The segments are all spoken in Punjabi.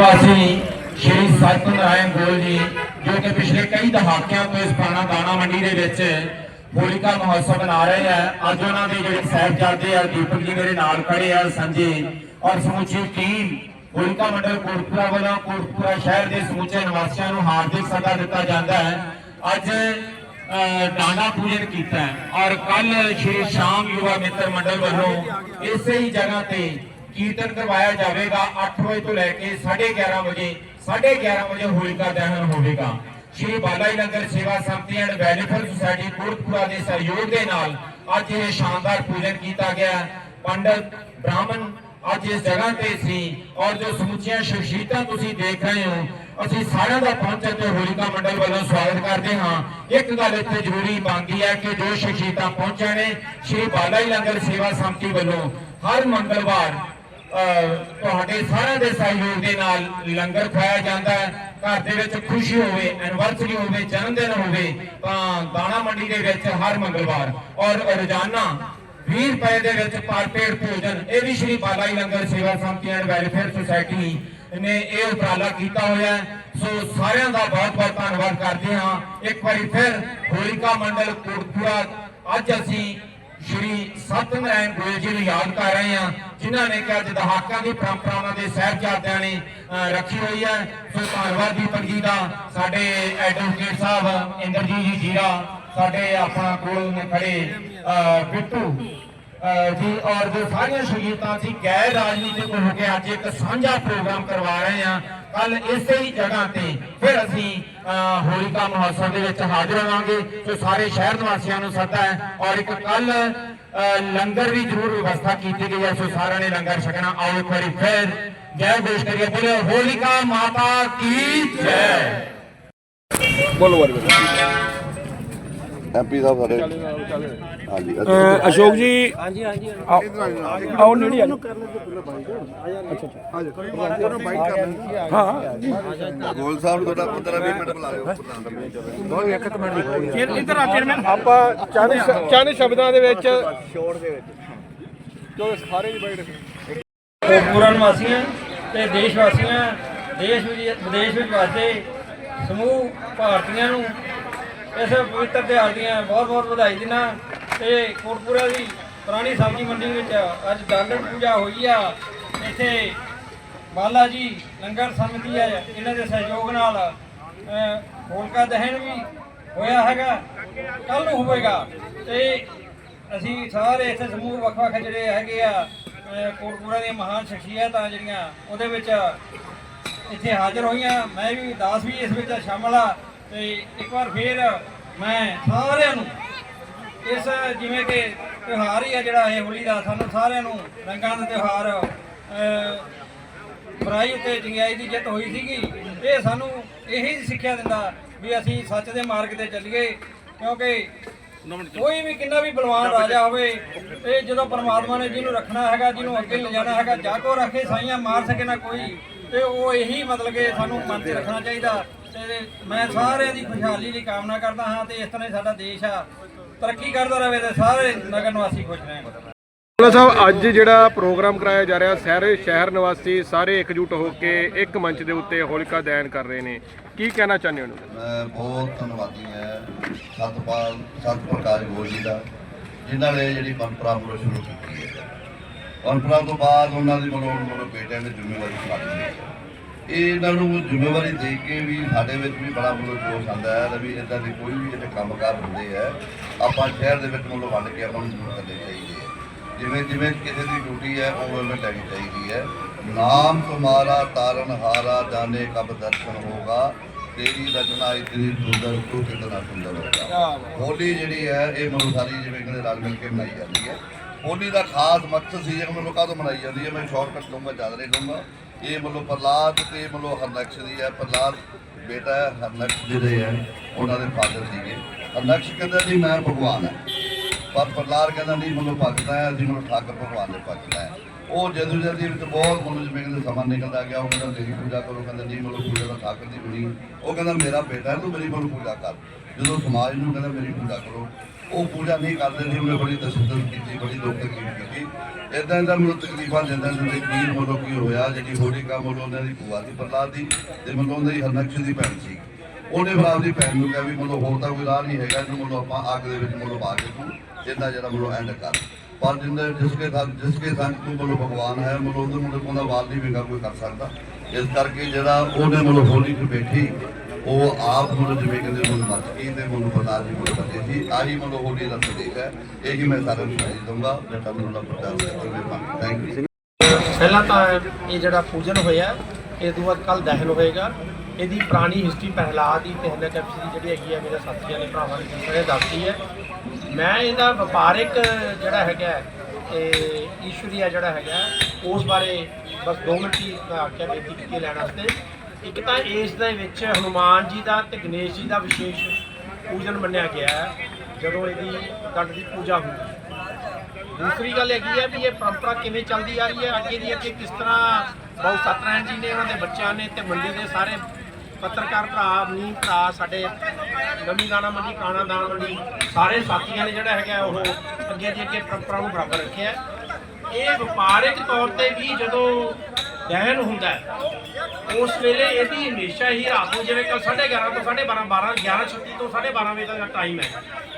ਵਾਸੀ ਸ਼੍ਰੀ ਸਤਨਾਰਾਇਣ ਗੋਲ ਜੀ ਜੋ ਕਿ ਪਿਛਲੇ ਕਈ ਦਹਾਕਿਆਂ ਤੋਂ ਇਸ ਪਾਣਾ ਦਾਣਾ ਮੰਡੀ ਦੇ ਵਿੱਚ ਹੋਲਿਕਾ ਮਹੋਤਸਵ ਮਨਾ ਰਹੇ ਆ। ਅੱਜ ਉਹਨਾਂ ਦੇ ਜਿਹੜੇ ਸਾਹਿਬਜ਼ਾਦੇ ਆ ਦੀਪਕ ਜੀ ਮੇਰੇ ਨਾਲ ਖੜੇ ਆ ਸੰਜੇ ਔਰ ਸਮੁੱਚੀ ਟੀਮ ਹੋਲਿਕਾ ਮੰਡਲ ਕੋਟਪੁਰਾ ਵੱਲੋਂ ਕੋਟਪੁਰਾ ਸ਼ਹਿਰ ਦੇ ਸਮੁੱਚੇ ਨਿਵਾਸੀਆਂ ਨੂੰ ਹਾਰਦਿਕ ਸੱਦਾ ਦਿੱਤਾ ਜਾਂਦਾ ਹੈ। ਅੱਜ ਅਹ, ਦਾਣਾ ਪੂਜਨ ਕੀਤਾ ਔਰ ਕੱਲ ਸ਼੍ਰੀ ਸ਼ਾਮ ਯੁਵਾ ਮਿੱਤਰ ਮੰਡਲ ਵੱਲੋਂ ਇਸੇ ਹੀ ਜਗ੍ਹਾ ਤੇ ਕੀਰਤਨ ਕਰਵਾਇਆ ਜਾਵੇਗਾ 8 ਵਜੇ ਤੋਂ ਲੈ ਕੇ 11:30 ਵਜੇ 11:30 ਵਜੇ ਹੋਲਿਕਾ ਦਹਨ ਹੋਵੇਗਾ। ਸ਼੍ਰੀ Bala ji Langar Sewa Samiti and welfare society Kotpura ਦੇ ਸਹਿਯੋਗ ਦੇ ਨਾਲ ਅੱਜ ਇਹ ਸ਼ਾਨਦਾਰ ਪੂਜਨ ਕੀਤਾ ਗਿਆ। ਪੰਡਤ ਬ੍ਰਾਹਮਣ ਅੱਜ ਇਸ ਜਗ੍ਹਾ ਤੇ ਸੀ ਔਰ ਜੋ ਸਮੁੱਚੀਆਂ ਸ਼ਖਸੀਅਤਾਂ ਤੁਸੀਂ ਦੇਖ ਰਹੇ ਹੋ, ਅਸੀਂ ਸਾਰਿਆਂ ਦਾ ਪਹੁੰਚਣ ਤੇ ਹੋਲਿਕਾ ਮੰਡਲ ਵੱਲੋਂ ਸਵਾਗਤ ਕਰਦੇ ਹਾਂ। ਇੱਕ ਗੱਲ ਇੱਥੇ ਜ਼ਰੂਰੀ ਬਣਦੀ ਹੈ ਕਿ ਜੋ ਸ਼ਖਸੀਅਤਾਂ ਪਹੁੰਚੀਆਂ ਨੇ, ਸ਼੍ਰੀ ਬਾਲਾ ਜੀ ਲੰਗਰ ਸੇਵਾ ਸੰਮਤੀ ਵੱਲੋਂ ਹਰ ਮੰਗਲਵਾਰ ਤੁਹਾਡੇ ਸਾਰਿਆਂ ਦੇ ਸਹਿਯੋਗ ਦੇ ਨਾਲ ਲੰਗਰ ਖਾਇਆ ਜਾਂਦਾ ਹੈ। ਘਰ ਦੇ ਵਿੱਚ ਖੁਸ਼ੀ ਹੋਵੇ ਐਨਵਰਸਰੀ ਹੋਵੇ ਜਨਮ ਦਿਨ ਹੋਵੇ, ਤਾਂ ਦਾਣਾ ਮੰਡੀ ਦੇ ਵਿੱਚ ਹਰ ਮੰਗਲਵਾਰ ਔਰ ਰੋਜ਼ਾਨਾ 20 ਰੁਪਏ ਦੇ ਵਿੱਚ ਪਰ ਪੇਟ ਭੋਜਨ, ਇਹ ਵੀ ਸ਼੍ਰੀ ਬਾਲਾ ਲੰਗਰ Sewa Samiti and welfare society ਨੇ ਇਹ ਉਪਰਾਲਾ ਕੀਤਾ ਹੋਇਆ ਸੋ ਸਾਰਿਆਂ ਦਾ ਬਹੁਤ ਬਹੁਤ ਧੰਨਵਾਦ ਕਰਦੇ ਹਾਂ। ਇੱਕ ਵਾਰੀ ਫਿਰ ਹੋਲਿਕਾ ਮੰਡਲ ਕੋਟਪੁਰਾ, ਅੱਜ ਅਸੀਂ ਸ਼੍ਰੀ ਸਤਨਾਰਾਇਣ ਗੋਇਲ ਜੀ ਨੂੰ ਯਾਦ ਕਰ ਰਹੇ ਹਾਂ। ਜਿਨ੍ਹਾਂ ਨੇ ਕਿ ਅੱਜ ਦਹਾਕਿਆਂ ਦੀ ਪਰੰਪਰਾਵਾਂ ਦੇ ਸਾਹਿਬਜ਼ਾਦਿਆਂ ਨੇ ਰੱਖੀ ਹੋਈ ਹੈ। ਸੋ ਧੰਨਵਾਦ ਦੀਪਕ ਜੀ ਦਾ ਸਾਡੇ ਐਡਵੋਕੇਟ ਸਾਹਿਬ ਇੰਦਰਜੀਤ ਜੀ ਜੀਰਾ ਸਾਡੇ ਆਪਣਾ ਕੋਲ ਨੇ ਖੜੇ ਅਹ, ਬਿੱਟੂ ਜੀ ਔਰ ਜੋ ਸਾਰੀਆਂ ਸ਼ਹੀਦਾਂ ਸੀ ਗੈਰ ਰਾਜਨੀਤਿਕ ਹੋ ਕੇ ਅੱਜ ਇੱਕ ਸਾਂਝਾ ਪ੍ਰੋਗਰਾਮ ਕਰਵਾ ਰਹੇ ਹਾਂ। ਕੱਲ ਇਸੇ ਹੀ ਜਗ੍ਹਾ ਤੇ ਫਿਰ ਅਸੀਂ ਹੋਲਿਕਾ ਮਹੋਤਸਵ ਦੇ ਵਿੱਚ ਹਾਜ਼ਰ ਹੋਵਾਂਗੇ। ਸੋ ਸਾਰੇ ਸ਼ਹਿਰ ਨਿਵਾਸੀਆਂ ਨੂੰ ਸੱਦਾ ਹੈ ਔਰ ਇੱਕ ਕੱਲ ਲੰਗਰ ਵੀ ਜ਼ਰੂਰ ਵਿਵਸਥਾ ਕੀਤੀ ਗਈ ਹੈ। ਸੋ ਸਾਰਿਆਂ ਨੇ ਲੰਗਰ ਛਕਣਾ। ਆਓ ਇੱਕ ਵਾਰੀ ਫਿਰ ਜੈ ਘੋਸ਼ ਕਰੀਏ। ਬੋਲੇ ਹੋਲਿਕਾ ਮਾਤਾ ਕੀ ਜੈ। ਬੋਲੋ ਵਾਰੀ ਐਮਪੀ ਸਾਹਿਬ ਸਾਡੇ ਹਾਂਜੀ ਅਸ਼ੋਕ ਜੀ ਹਾਂਜੀ ਹਾਂਜੀ ਆਓ ਨੇੜੇ ਆ ਜਾਓ। ਹਾਂ। ਗੋਲ ਸਾਹਿਬ ਨੂੰ ਤੁਹਾਡਾ 15 20 ਮਿੰਟ ਬੁਲਾ ਲਿਓ ਇੱਧਰ ਆ ਚੇਅਰਮੈਨ। ਆਪਾਂ ਚਾਹਨੇ ਚਾਹਨੇ ਸ਼ਬਦਾਂ ਦੇ ਵਿੱਚ ਸ਼ੋਰ ਦੇ ਵਿੱਚ ਜੋ ਸਾਰੇ ਜੀ ਬੈਠ ਕੋਟਪੁਰਾ ਨਿਵਾਸੀਆਂ ਤੇ ਦੇਸ਼ ਵਾਸੀਆਂ ਦੇਸ਼ ਵਿੱਚ ਵਿਦੇਸ਼ ਵਿੱਚ ਵਸਦੇ ਸਮੂਹ ਭਾਰਤੀਆਂ ਨੂੰ ਇਸ ਪਵਿੱਤਰ ਤਿਉਹਾਰ ਦੀਆਂ ਬਹੁਤ ਬਹੁਤ ਵਧਾਈ ਦਿੰਦਾ। ਤੇ ਕੋਟਪੁਰਾ ਦੀ ਪੁਰਾਣੀ ਸਬਜ਼ੀ ਮੰਡੀ ਵਿੱਚ ਅੱਜ ਦਾਲਣ ਪੂਜਾ ਹੋਈ ਆ। ਇੱਥੇ ਬਾਲਾ ਜੀ ਲੰਗਰ ਸਮਿਤੀ ਹੈ। ਇਹਨਾਂ ਦੇ ਸਹਿਯੋਗ ਨਾਲ ਹੋਲਕਾ ਦਹਨ ਵੀ ਹੋਇਆ ਹੈਗਾ। ਕੱਲ ਨੂੰ ਹੋਵੇਗਾ। ਤੇ ਅਸੀਂ ਸਾਰੇ ਇੱਥੇ ਸਮੂਹ ਵੱਖ-ਵੱਖ ਜਿਹੜੇ ਹੈਗੇ ਆ, ਅਹ ਦੀਆਂ ਮਹਾਨ ਸ਼ਖਸੀਅਤਾਂ ਜਿਹੜੀਆਂ, ਉਹਦੇ ਵਿੱਚ ਇੱਥੇ ਹਾਜ਼ਰ ਹੋਈਆਂ। ਮੈਂ ਵੀ, ਦਾਸ ਵੀ ਇਸ ਵਿੱਚ ਸ਼ਾਮਲ ਆ। ਤੇ ਇੱਕ ਵਾਰ ਫੇਰ ਮੈਂ ਸਾਰਿਆਂ ਨੂੰ ਇਸ ਜਿਵੇਂ ਕਿ ਤਿਉਹਾਰ ਹੀ ਆ ਜਿਹੜਾ ਇਹ ਹੋਲੀ ਦਾ ਸਾਨੂੰ ਸਾਰਿਆਂ ਨੂੰ ਰੰਗਾਂ ਦਾ ਤਿਉਹਾਰ ਅਹ, ਬੁਰਾਈ ਉੱਤੇ ਚੰਗਿਆਈ ਦੀ ਜਿੱਤ ਹੋਈ ਸੀਗੀ। ਇਹ ਸਾਨੂੰ ਇਹੀ ਸਿੱਖਿਆ ਦਿੰਦਾ ਵੀ ਅਸੀਂ ਸੱਚ ਦੇ ਮਾਰਗ ਤੇ ਚੱਲੀਏ ਕਿਉਂਕਿ ਕੋਈ ਵੀ ਕਿੰਨਾ ਵੀ ਬਲਵਾਨ ਰਾਜਾ ਹੋਵੇ ਇਹ ਜਦੋਂ ਪਰਮਾਤਮਾ ਨੇ ਜਿਹਨੂੰ ਰੱਖਣਾ ਹੈਗਾ ਜਿਹਨੂੰ ਅੱਗੇ ਲਿਜਾਣਾ ਹੈਗਾ ਜਾ ਜਾਗੋ ਰੱਖੇ ਸਾਈਆਂ ਮਾਰ ਸਕੇ ਨਾ ਕੋਈ ਤੇ ਉਹ ਇਹੀ ਮਤਲਬ ਕਿ ਸਾਨੂੰ ਮਨ 'ਤੇ ਰੱਖਣਾ ਚਾਹੀਦਾ। ਤੇ ਮੈਂ ਸਾਰਿਆਂ ਦੀ ਖੁਸ਼ਹਾਲੀ ਦੀ ਕਾਮਨਾ ਕਰਦਾ ਹਾਂ ਤੇ ਇਸ ਤਰ੍ਹਾਂ ਹੀ ਸਾਡਾ ਦੇਸ਼ ਆ ਤਰੱਕੀ ਕਰਦਾ ਰਹੇ ਤੇ ਸਾਰੇ ਨਗਰ ਨਿਵਾਸੀ ਖੁਸ਼ ਰਹਿਣ। ਬੋਲਾ ਸਾਹਿਬ ਅੱਜ ਜਿਹੜਾ ਪ੍ਰੋਗਰਾਮ ਕਰਾਇਆ ਜਾ ਰਿਹਾ ਸਾਰੇ ਸ਼ਹਿਰ ਨਿਵਾਸੀ ਸਾਰੇ ਇਕਜੁੱਟ ਹੋ ਕੇ ਇੱਕ ਮੰਚ ਦੇ ਉੱਤੇ ਹੋਲਿਕਾ ਦਹਨ ਕਰ ਰਹੇ ਨੇ। ਕੀ ਕਹਿਣਾ ਚਾਹੁੰਦੇ ਹੋ? ਮੈਂ ਬਹੁਤ ਧੰਨਵਾਦੀ ਹਾਂ ਸਤਪਾਲ ਸਤ ਪ੍ਰਕਾਸ਼ ਗੋਲ ਜੀ ਦਾ ਜਿਨ੍ਹਾਂ ਨੇ ਜਿਹੜੀ ਪਰੰਪਰਾ ਨੂੰ ਸ਼ੁਰੂ ਕੀਤੀ ਹੈ। ਪਰੰਪਰਾ ਤੋਂ ਬਾਅਦ ਉਹਨਾਂ ਦੀ ਮਨੋਂ ਮਨੋਂ ਬੇਟਿਆਂ ਨੇ ਜ਼ਿੰਮੇਵਾਰੀ ਸੰਭਾਲੀ ਹੈ। ਇਹ ਇਹਨਾਂ ਨੂੰ ਜ਼ਿੰਮੇਵਾਰੀ ਦੇ ਕੇ ਵੀ ਸਾਡੇ ਵਿੱਚ ਵੀ ਬੜਾ ਮਤਲਬ ਜੋਸ਼ ਆਉਂਦਾ ਹੈ, ਵੀ ਇਦਾਂ ਦੇ ਕੋਈ ਵੀ ਜਿਹੜੇ ਕੰਮਕਾਰ ਹੁੰਦੇ ਆ ਆਪਾਂ ਸ਼ਹਿਰ ਦੇ ਵਿੱਚ ਮਤਲਬ ਵੰਡ ਕੇ ਆਪਾਂ ਨੂੰ ਜ਼ਰੂਰ ਕਰਨੇ ਚਾਹੀਦੇ ਹੈ। ਜਿਵੇਂ ਜਿਵੇਂ ਕਿਸੇ ਦੀ ਡਿਊਟੀ ਹੈ, ਉਹ ਉਹਨੂੰ ਲੈਣੀ ਚਾਹੀਦੀ ਹੈ। ਨਾਮ ਤੁਮਾਰਾ ਤਾਰਨ ਹਾਰਾ ਜਾਣੇ ਕਬ ਦਰਸ਼ਨ ਹੋਗਾ, ਤੇਰੀ ਰਚਨਾ ਇਤਨੀ ਸੁੰਦਰ, ਤੂੰ ਕਿਤਨਾ ਸੁੰਦਰ ਹੋਗਾ। ਹੋਲੀ ਜਿਹੜੀ ਹੈ, ਇਹ ਮਨੁ ਸਾਰੀ ਜਿਵੇਂ ਕਹਿੰਦੇ ਰਲ ਮਿਲ ਕੇ ਮਨਾਈ ਜਾਂਦੀ ਹੈ। ਹੋਲੀ ਦਾ ਖਾਸ ਮਕਸਦ ਸੀ ਜਿਵੇਂ ਲੋਕਾਂ ਤੋਂ ਮਨਾਈ ਜਾਂਦੀ ਹੈ? ਮੈਂ ਸ਼ਾਰਟਕਟ ਲਊਂਗਾ, ਜ਼ਿਆਦਾ ਨਹੀਂ ਲਊਂਗਾ। ਇਹ ਮਤਲਬ ਪ੍ਰਲਾਦ ਤੇ ਮਤਲਬ ਹਰਨਕਸ਼ ਦੀ ਹੈ ਪ੍ਰਲਾਦ ਬੇਟਾ ਹੈ ਹਰਨਕਸ਼ ਜਿਹੜੇ ਹੈ, ਉਹਨਾਂ ਦੇ ਫਾਦਰ ਸੀਗੇ। ਹਰਨਕਸ਼ ਕਹਿੰਦਾ ਜੀ, ਮੈਂ ਭਗਵਾਨ ਹੈ। ਪਰ ਪ੍ਰਲਾਦ ਕਹਿੰਦਾ ਨਹੀਂ ਮੈਨੂੰ ਭਗਤਾ ਹੈ ਅਸੀਂ ਮੈਨੂੰ ਠਾਕਰ ਭਗਵਾਨ ਦੇ ਭਗਤਾ ਹੈ। ਉਹ ਜਦੋਂ ਜਲਦੀ ਵਿੱਚ ਬਹੁਤ ਮਨੁ ਜਿਵੇਂ ਕਹਿੰਦੇ ਸਮਾਂ ਨਿਕਲਦਾ ਗਿਆ, ਉਹ ਕਹਿੰਦਾ ਮੇਰੀ ਪੂਜਾ ਕਰੋ, ਕਹਿੰਦਾ ਨਹੀਂ ਮੈਨੂੰ ਪੂਜਾ ਦਾ ਠਾਕਰ ਦੀ ਬਣੀ। ਉਹ ਕਹਿੰਦਾ, ਮੇਰਾ ਬੇਟਾ ਹੈ, ਤੂੰ ਮੇਰੀ ਮੈਨੂੰ ਪੂਜਾ ਕਰ। ਜਦੋਂ ਸਮਾਜ ਨੂੰ ਕਹਿੰਦਾ, ਮੇਰੀ ਪੂਜਾ ਕਰੋ ਉਹ ਪੂਜਾ ਨਹੀਂ ਕਰਦੇ ਸੀ, ਉਹਨੇ ਬੜੀ ਤਸ਼ੱਦਦ ਕੀਤੀ, ਬੜੀ ਦੁੱਖ ਤਕਲੀਫ ਕੀਤੀ। ਇਦਾਂ ਇਦਾਂ ਮੈਨੂੰ ਤਕਲੀਫਾਂ ਦਿੰਦਾ ਜਿੰਦੇ ਕੀ ਮਤਲਬ ਕੀ ਹੋਇਆ, ਜਿਹੜੀ ਹੋਲਿਕਾ ਮਤਲਬ ਉਹਨਾਂ ਦੀ ਭੂਆ ਦੀ ਪ੍ਰਲਾਦ ਦੀ, ਤੇ ਮਤਲਬ ਉਹਨਾਂ ਦੀ ਹਰਨਕਸ਼ ਦੀ ਭੈਣ ਸੀ। ਉਹਨੇ ਫਿਰ ਆਪਦੀ ਭੈਣ ਨੂੰ ਕਿਹਾ ਵੀ ਮਤਲਬ ਹੋਰ ਤਾਂ ਕੋਈ ਰਾਹ ਨਹੀਂ ਹੈਗਾ, ਇਹਨੂੰ ਮਤਲਬ ਆਪਾਂ ਅੱਗ ਦੇ ਵਿੱਚ ਮਤਲਬ ਆ ਕੇ ਤੂੰ ਇਹਦਾ ਜਿਹੜਾ ਮਤਲਬ ਐਂਡ ਕਰ। ਪਰ ਜਿੰਦੇ ਜਿਸਕੇ ਸੰਗ ਜਿਸਕੇ ਸੰਗ ਤੂੰ ਮਤਲਬ ਭਗਵਾਨ ਹੈ, ਮਤਲਬ ਉਹਦੇ ਮਤਲਬ ਉਹਦਾ ਵਾਲ ਨਹੀਂ ਵਿੰਗਾ ਕੋਈ ਕਰ ਸਕਦਾ। ਇਸ ਕਰਕੇ ਜਿਹੜਾ ਉਹਨੇ ਮਤਲਬ ਹੋਲੀ ਚ ਬੈਠੀ ਉਹ ਆਪ ਮਤਲਬ ਜਿਵੇਂ ਕਹਿੰਦੇ ਮਨ ਮੱਚ ਗਈ ਤੇ ਮਨ ਪ੍ਰਦਾਨ ਜੀ ਕੋਲ ਬੱਚੇ ਸੀ ਆਹੀ ਮਤਲਬ ਹੋਲੀ ਦਾ ਸੰਦੇਸ਼ ਹੈ। ਇਹੀ ਮੈਂ ਸਾਰਿਆਂ ਨੂੰ ਸੁਣਾਈ ਦਊਂਗਾ ਮੈਂ ਤੁਹਾਨੂੰ ਦਾ ਪ੍ਰਚਾਰ ਕਰਦੇ ਥੈਂਕ ਯੂ ਪਹਿਲਾਂ ਤਾਂ ਇਹ ਜਿਹੜਾ ਪੂਜਨ ਹੋਇਆ ਇਹ ਤੋਂ ਬਾਅਦ ਕੱਲ ਦਹਨ ਹੋਏਗਾ। ਇਹਦੀ ਪੁਰਾਣੀ ਹਿਸਟਰੀ ਪਹਿਲਾ ਦੀ ਤੇ ਹਿਰਣਿਆਕਸ਼ਿਪ ਜਿਹੜੀ ਹੈਗੀ ਹੈ ਮੇਰੇ ਸਾਥੀਆਂ ਨੇ ਭਰਾਵਾਂ ਨੇ ਸਾਰੇ ਦੱਸਦੀ ਹੈ। ਮੈਂ ਇਹਦਾ ਵਪਾਰਿਕ ਜਿਹੜਾ ਹੈਗਾ ਹੈ, ਈਸ਼ਵਰੀਆ ਜਿਹੜਾ ਹੈਗਾ ਉਸ ਬਾਰੇ ਬਸ 2 ਮਿੰਟ ਹੀ ਆਖਿਆ ਬੇਨਤੀ ਕੀਤੀ ਲੈਣ ਵਾਸਤੇ। ਇੱਕ ਤਾਂ ਇਸ ਦੇ ਵਿੱਚ ਹਨੂਮਾਨ ਜੀ ਦਾ ਤੇ ਗਣੇਸ਼ ਜੀ ਦਾ ਵਿਸ਼ੇਸ਼ ਪੂਜਨ ਮੰਨਿਆ ਗਿਆ ਹੈ, ਜਦੋਂ ਇਹਦੀ ਦੰਡ ਦੀ ਪੂਜਾ ਹੁੰਦੀ ਹੈ। ਦੂਸਰੀ ਗੱਲ ਹੈਗੀ ਹੈ ਵੀ ਇਹ ਪਰੰਪਰਾ ਕਿਵੇਂ ਚੱਲਦੀ ਆ ਰਹੀ ਹੈ, ਅੱਗੇ ਦੀ ਅੱਗੇ ਕਿਸ ਤਰ੍ਹਾਂ ਬਹੁ ਸਤਨਾਰਾਇਣ ਜੀ ਨੇ, ਉਹਨਾਂ ਦੇ ਬੱਚਿਆਂ ਨੇ ਤੇ ਮੰਡੀ ਦੇ ਸਾਰੇ ਪੱਤਰਕਾਰ ਭਰਾ ਨੀ ਭਰਾ, ਸਾਡੇ ਨਵੀਂ ਦਾਣਾ ਮੰਡੀ ਕਾਣਾ ਦਾਣਾ ਮੰਡੀ, ਸਾਰੇ ਸਾਥੀਆਂ ਨੇ ਜਿਹੜਾ ਹੈਗਾ ਉਹ ਅੱਗੇ ਦੀ ਅੱਗੇ ਪਰੰਪਰਾ ਨੂੰ ਬਰਾਬਰ ਰੱਖਿਆ ਇਹ ਵਪਾਰਿਕ ਤੌਰ ਤੇ ਵੀ ਜਦੋਂ ਦਹਨ ਹੁੰਦਾ ਹੈ। ਉਸ ਵੇਲੇ ਇਹਦੀ ਹਮੇਸ਼ਾ ਹੀ ਰਾਤ ਨੂੰ ਜਿਵੇਂ ਕੱਲ 11:30 ਤੋਂ 12:30 12 11:36 ਤੋਂ 12:30 ਵਜੇ ਤੱਕ ਦਾ ਟਾਈਮ ਹੈ,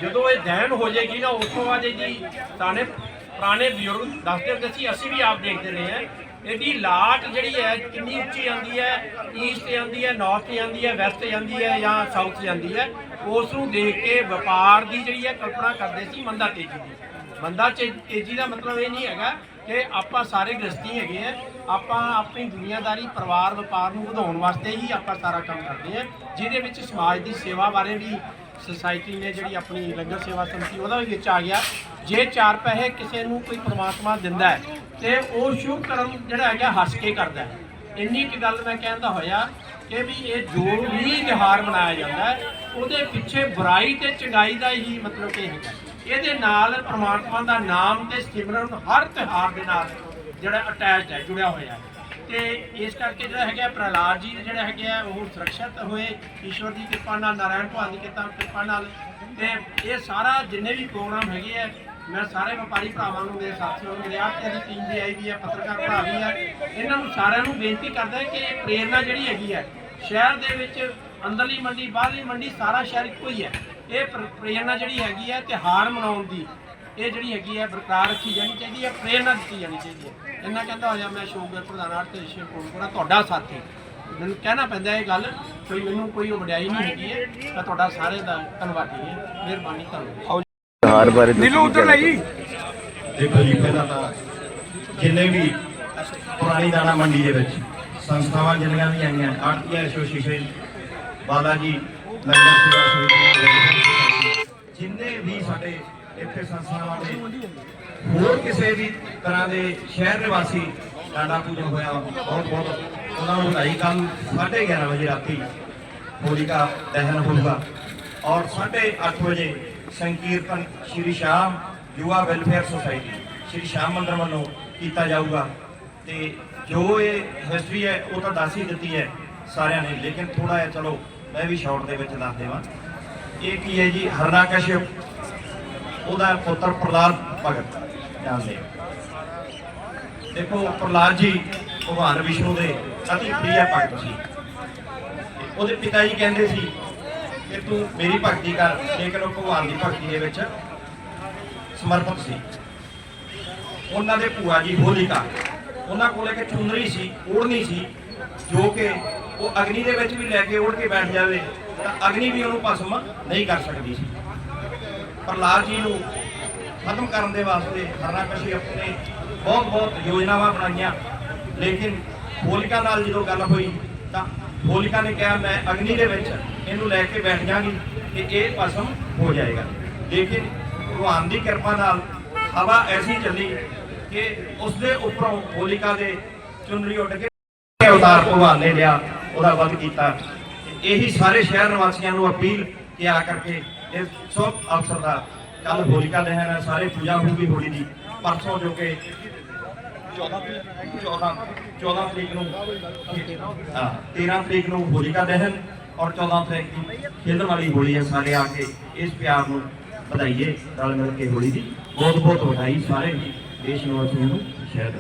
ਜਦੋਂ ਇਹ ਦਹਨ ਹੋ ਜਾਏਗੀ ਨਾ, ਉਸ ਤੋਂ ਬਾਅਦ ਇਹਦੀ ਤਾਨੇ ਪੁਰਾਣੇ ਬਜ਼ੁਰਗ ਦੱਸਦੇ ਹੁੰਦੇ ਸੀ, ਅਸੀਂ ਵੀ ਆਪ ਦੇਖਦੇ ਰਹੇ ਹਾਂ, ਇਹਦੀ ਲਾਟ ਜਿਹੜੀ ਹੈ ਕਿੰਨੀ ਉੱਚੀ ਆਉਂਦੀ ਹੈ ਈਸਟ ਜਾਂਦੀ ਹੈ ਨਾਰਥ ਜਾਂਦੀ ਹੈ ਵੈਸਟ ਜਾਂਦੀ ਹੈ ਜਾਂ ਸਾਊਥ ਜਾਂਦੀ ਹੈ, ਉਸ ਨੂੰ ਦੇਖ ਕੇ ਵਪਾਰ ਦੀ ਜਿਹੜੀ ਹੈ ਕਲਪਨਾ ਕਰਦੇ ਸੀ ਮੰਦਾ ਤੇਜ਼ੀ ਦੀ। ਮੰਦਾ ਤੇਜ਼ੀ ਦਾ ਮਤਲਬ ਇਹ ਨਹੀਂ ਹੈਗਾ ਕਿ ਆਪਾਂ ਸਾਰੇ ਗ੍ਰਸਤੀ ਹੈਗੇ ਆ, ਆਪਾਂ ਆਪਣੀ ਦੁਨੀਆਦਾਰੀ ਪਰਿਵਾਰ, ਵਪਾਰ ਨੂੰ ਵਧਾਉਣ ਵਾਸਤੇ ਹੀ ਆਪਾਂ ਸਾਰਾ ਕੰਮ ਕਰਦੇ ਆ, ਜਿਹਦੇ ਵਿੱਚ ਸਮਾਜ ਦੀ ਸੇਵਾ ਬਾਰੇ ਵੀ ਸੁਸਾਇਟੀ ਨੇ ਜਿਹੜੀ ਆਪਣੀ ਲੰਗਰ ਸੇਵਾ ਸਮਿਤੀ, ਉਹਦਾ ਵੀ ਵਿੱਚ ਆ ਗਿਆ। ਜੇ ਚਾਰ ਪੈਸੇ ਕਿਸੇ ਨੂੰ ਕੋਈ ਪਰਮਾਤਮਾ ਦਿੰਦਾ ਹੈ, ਤੇ ਉਹ ਸ਼ੁਭ ਕਰਮ ਜਿਹੜਾ ਹੈਗਾ, ਹੱਸ ਕੇ ਕਰਦਾ ਹੈ। ਇੰਨੀ ਕੁ ਗੱਲ ਮੈਂ ਕਹਿੰਦਾ ਹੋਇਆ ਕਿ ਵੀ ਇਹ ਜੋ ਵੀ ਤਿਉਹਾਰ ਮਨਾਇਆ ਜਾਂਦਾ ਹੈ, ਉਹਦੇ ਪਿੱਛੇ ਬੁਰਾਈ ਤੇ ਚੰਗਾਈ ਦਾ ਹੀ ਮਤਲਬ ਕਿ ਹੈਗਾ। ਇਹਦੇ ਨਾਲ ਪ੍ਰਮਾਤਮਾ ਦਾ ਨਾਮ ਤੇ ਸਿਮਰਨ ਹਰ ਤਿਉਹਾਰ ਦੇ ਨਾਲ ਜਿਹੜਾ ਅਟੈਚ ਹੈ, ਜੁੜਿਆ ਹੋਇਆ ਹੈ। ਤੇ ਇਸ ਕਰਕੇ ਜਿਹੜਾ ਹੈਗਾ ਪ੍ਰਹਲਾਦ ਜੀ ਜਿਹੜਾ ਹੈਗਾ ਉਹ ਸੁਰੱਖਿਅਤ ਹੋਏ, ਈਸ਼ਵਰ ਦੀ ਕਿਰਪਾ ਨਾਲ, ਨਾਰਾਇਣ ਭਗਵਾਨ ਦੀ ਕਿਰਪਾ ਕਿਰਪਾ ਨਾਲ। ਤੇ ਇਹ ਸਾਰਾ ਜਿੰਨੇ ਵੀ ਪ੍ਰੋਗਰਾਮ ਹੈਗੇ ਆ, ਮੈਂ ਸਾਰੇ ਵਪਾਰੀ ਭਰਾਵਾਂ ਨੂੰ, ਮੇਰੇ ਸਾਥੀਆਂ ਨੂੰ, ਮੇਰੇ ਆਪ ਦੀ ਟੀਮ ਵੀ ਆਈ ਵੀ ਹੈ ਪੱਤਰਕਾਰ ਭਰਾ ਵੀ ਹੈ ਇਹਨਾਂ ਨੂੰ ਸਾਰਿਆਂ ਨੂੰ ਬੇਨਤੀ ਕਰਦਾ ਕਿ ਇਹ ਪ੍ਰੇਰਣਾ ਜਿਹੜੀ ਹੈਗੀ ਹੈ, ਸ਼ਹਿਰ ਦੇ ਵਿੱਚ ਅੰਦਰਲੀ ਮੰਡੀ, ਬਾਹਰਲੀ ਮੰਡੀ ਸਾਰਾ ਸ਼ਹਿਰ ਇੱਕੋ ਹੀ ਹੈ। ਇਹ ਪ੍ਰ- ਪ੍ਰੇਰਣਾ ਜਿਹੜੀ ਹੈਗੀ ਹੈ ਤਿਉਹਾਰ ਮਨਾਉਣ ਦੀ ਇਹ ਜਿਹੜੀ ਹੈਗੀ ਹੈ ਬਰਕਰਾਰ ਰੱਖੀ ਜਾਣੀ ਚਾਹੀਦੀ ਹੈ ਪ੍ਰੇਰਣਾ ਦਿੱਤੀ ਜਾਣੀ ਚਾਹੀਦੀ ਹੈ। ਇੰਨਾ ਕਹਿੰਦਾ ਹੋਇਆ ਮੈਂ ਸ਼ੋਗਰ ਪ੍ਰਧਾਨ ਆਰਟ ਤੇ ਸ਼ਿਵਪੁਰਾ ਤੁਹਾਡਾ ਸਾਥੀ। ਮੈਨੂੰ ਕਹਿਣਾ ਪੈਂਦਾ ਇਹ ਗੱਲ ਕੋਈ ਮੈਨੂੰ ਕੋਈ ਵਡਿਆਈ ਨਹੀਂ ਹੈਗੀ ਹੈ ਮੈਂ ਤੁਹਾਡਾ ਸਾਰੇ ਦਾ ਧੰਨਵਾਦੀ ਹਾਂ ਮਿਹਰਬਾਨੀ ਧੰਨਵਾਦ ਤਿਉਹਾਰ ਬਾਰੇ ਨੀਲੂ ਉਧਰ ਲਈ ਦੇਖੋ ਜੀ ਪਹਿਲਾਂ ਤਾਂ ਜਿੰਨੇ ਵੀ ਪੁਰਾਣੀ ਦਾਣਾ ਮੰਡੀ ਦੇ ਵਿੱਚ ਸੰਸਥਾਵਾਂ ਜਿੰਨੀਆਂ ਵੀ ਆਈਆਂ ਆਰਟੀਆ ਐਸੋਸੀਏਸ਼ਨ ਬਾਲਾ ਜੀ ਲੰਗਰ ਸੇਵਾ ਸਮਿਤੀ ਜਿੰਨੇ ਵੀ ਸਾਡੇ ਇੱਥੇ ਸੰਸਥਾਵਾਂ ਦੇ ਹੋਰ ਕਿਸੇ ਵੀ ਤਰ੍ਹਾਂ ਦੇ ਸ਼ਹਿਰ ਨਿਵਾਸੀ ਡਾਂਡਾ ਪੂਜਨ ਹੋਇਆ, ਬਹੁਤ ਬਹੁਤ ਉਹਨਾਂ ਨੂੰ ਵਧਾਈ। ਕੱਲ 11:30 ਵਜੇ ਰਾਤੀ ਹੋਲਿਕਾ ਦਹਨ ਹੋਊਗਾ ਔਰ 8:30 ਵਜੇ ਸੰਕੀਰਤਨ ਸ਼੍ਰੀ ਸ਼ਾਮ ਯੁਵਾ ਵੈਲਫੇਅਰ ਸੁਸਾਇਟੀ, ਸ਼੍ਰੀ ਸ਼ਾਮ ਮੰਦਰ ਵੱਲੋਂ ਕੀਤਾ ਜਾਊਗਾ। ਤੇ ਜੋ ਇਹ ਹਿਸਟਰੀ ਹੈ, ਉਹ ਤਾਂ ਦੱਸ ਹੀ ਦਿੱਤੀ ਹੈ ਸਾਰਿਆਂ ਨੇ, ਲੇਕਿਨ ਥੋੜਾ ਜਿਹਾ ਚਲੋ ਮੈਂ ਵੀ ਸ਼ਾਰਟ ਦੇ ਵਿੱਚ ਦੱਸ ਦੇਵਾਂ। ਇਹ ਕੀ ਹੈ ਜੀ? ਹਰਨਾਕਸ਼ਿਪ ਉਹਦਾ ਪੁੱਤਰ ਪ੍ਰਹਲਾਦ ਭਗਤ, ਜਾਣਦੇ ਦੇਖੋ, ਪ੍ਰਹਲਾਦ ਜੀ ਭਗਵਾਨ ਵਿਸ਼ਨੂੰ ਦੇ ਅਤੀ ਪ੍ਰਿਯ ਭਗਤ ਸੀ। ਉਹਦੇ ਪਿਤਾ ਜੀ ਕਹਿੰਦੇ ਸੀ ਕਿ ਤੂੰ ਮੇਰੀ ਭਗਤੀ ਕਰ ਲੇਕਿਨ ਉਹ ਭਗਵਾਨ ਦੀ ਭਗਤੀ ਦੇ ਵਿੱਚ ਸਮਰਪਿਤ ਸੀ। ਉਹਨਾਂ ਦੇ ਭੂਆ ਜੀ ਹੋਲਿਕਾ, ਉਹਨਾਂ ਕੋਲ ਇੱਕ ਚੁੰਦਰੀ ਸੀ, ਓੜਨੀ ਸੀ, ਜੋ ਕਿ ਉਹ ਅਗਨੀ ਦੇ ਵਿੱਚ ਵੀ ਲੈ ਕੇ ਓੜ ਕੇ ਬੈਠ ਜਾਵੇ, ਤਾਂ ਅਗਨੀ ਵੀ ਉਹਨੂੰ ਭਸਮ ਨਹੀਂ ਕਰ ਸਕਦੀ। ਸੀ ਪ੍ਰਹਲਾਦ ਜੀ ਨੂੰ ਖਤਮ ਕਰਨ ਦੇ ਵਾਸਤੇ ਹਰਨਾਕਸ਼ੀ ਆਪਣੇ ਬਹੁਤ ਬਹੁਤ ਯੋਜਨਾਵਾਂ ਬਣਾਈਆਂ। ਲੇਕਿਨ ਹੋਲਿਕਾ ਨਾਲ ਜਦੋਂ ਗੱਲ ਹੋਈ, ਤਾਂ ਹੋਲਿਕਾ ਨੇ ਕਿਹਾ, ਮੈਂ ਅਗਨੀ ਦੇ ਵਿੱਚ ਇਹਨੂੰ ਲੈ ਕੇ ਬੈਠ ਜਾਾਂਗੀ ਤੇ ਇਹ ਭਸਮ ਹੋ ਜਾਏਗਾ। ਲੇਕਿਨ ਭਗਵਾਨ ਦੀ ਕਿਰਪਾ ਨਾਲ ਹਵਾ ਐਸੀ ਚੱਲੀ ਕਿ ਉਸ ਦੇ ਉੱਪਰੋਂ ਹੋਲਿਕਾ ਦੇ ਚੁੰਨਰੀ ਉੱਡ ਕੇ ਅਵਤਾਰ ਭਗਵਾਨ ਨੇ ਲਿਆ। ਉਹਦਾ ਵੱਧ ਕੀਤਾ। ਇਹੀ ਸਾਰੇ ਸ਼ਹਿਰ ਨਿਵਾਸੀਆਂ ਨੂੰ ਅਪੀਲ ਕਿ ਆ ਕਰਕੇ ਇਸ ਸਭ ਅਵਸਰ ਦਾ ਕੱਲ ਹੋਲਿਕਾ ਦਹਨ ਹੈ, ਸਾਰੇ ਪੂਜਾ ਹੋਊਗੀ ਹੋਲੀ ਦੀ, ਪਰਸੋਂ ਜੋ ਕਿ 14 ਤਰੀਕ 14 14 ਤਰੀਕ ਨੂੰ, ਹਾਂ 13 ਤਰੀਕ ਨੂੰ ਹੋਲਿਕਾ ਦਹਨ ਔਰ 14 ਤਰੀਕ ਨੂੰ ਖੇਡਣ ਵਾਲੀ ਹੋਲੀ ਹੈ ਸਾਰੇ ਆ ਕੇ ਇਸ ਪਿਆਰ ਨੂੰ ਵਧਾਈਏ, ਰਲ ਮਿਲ ਕੇ ਹੋਲੀ ਦੀ ਬਹੁਤ ਬਹੁਤ ਵਧਾਈ ਸਾਰੇ ਦੇਸ਼ ਨਿਵਾਸੀਆਂ ਨੂੰ ਸ਼ਹਿਰ